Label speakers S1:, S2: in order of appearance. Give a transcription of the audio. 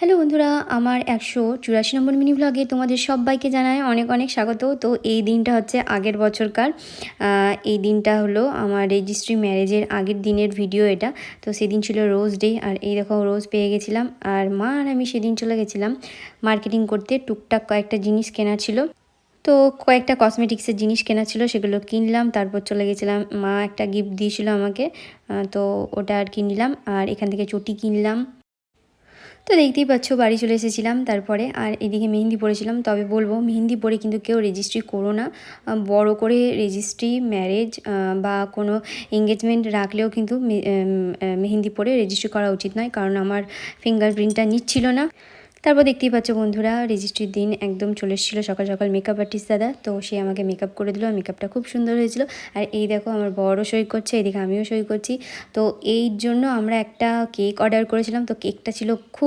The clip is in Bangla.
S1: হ্যালো বন্ধুরা, আমার একশো চুরাশি নম্বর মিনি ভ্লগে তোমাদের সবাইকে জানায় অনেক অনেক স্বাগত। তো এই দিনটা হচ্ছে আগের বছরকার। এই দিনটা হলো আমার রেজিস্ট্রি ম্যারেজের আগের দিনের ভিডিও এটা। তো সেদিন ছিল রোজ ডে আর এই দেখো রোজ পেয়ে গেছিলাম। আর মা আর আমি সেদিন চলে গেছিলাম মার্কেটিং করতে। টুকটাক কয়েকটা জিনিস কেনা ছিল। তো কয়েকটা কসমেটিক্সের জিনিস কেনা ছিল, সেগুলো কিনলাম। তারপর চলে গেছিলাম, মা একটা গিফট দিয়েছিল আমাকে। তো ওটা আর কি নিলাম আর এখান থেকে চটি কিনলাম। তো দেখতেই পাচ্ছ, বাড়ি চলে এসেছিলাম তারপরে। আর এদিকে মেহেন্দি পড়েছিলাম তবে বলব মেহেন্দি পরে কিন্তু কেউ রেজিস্ট্রি করো না। বড় করে রেজিস্ট্রি ম্যারেজ বা কোনো এঙ্গেজমেন্ট রাখলেও কিন্তু মেহেন্দি পরে রেজিস্ট্রি করা উচিত নয়, কারণ আমার ফিঙ্গারপ্রিন্টটা নিচ্ছিল না। তারপর দেখতেই পাচ্ছ বন্ধুরা রেজিস্ট্রির দিন একদম চলে এসেছিল, সকাল সকাল মেকআপ আর্টিস্ট দাদা, তো সে আমাকে মেকআপ করে দিল মেকআপটা খুব সুন্দর হয়েছিল। আর এই দেখো আমার বড় সই করছে, এদিকে আমিও সই করছি। তো এই জন্য আমরা একটা কেক অর্ডার করেছিলাম, তো কেকটা ছিল খুব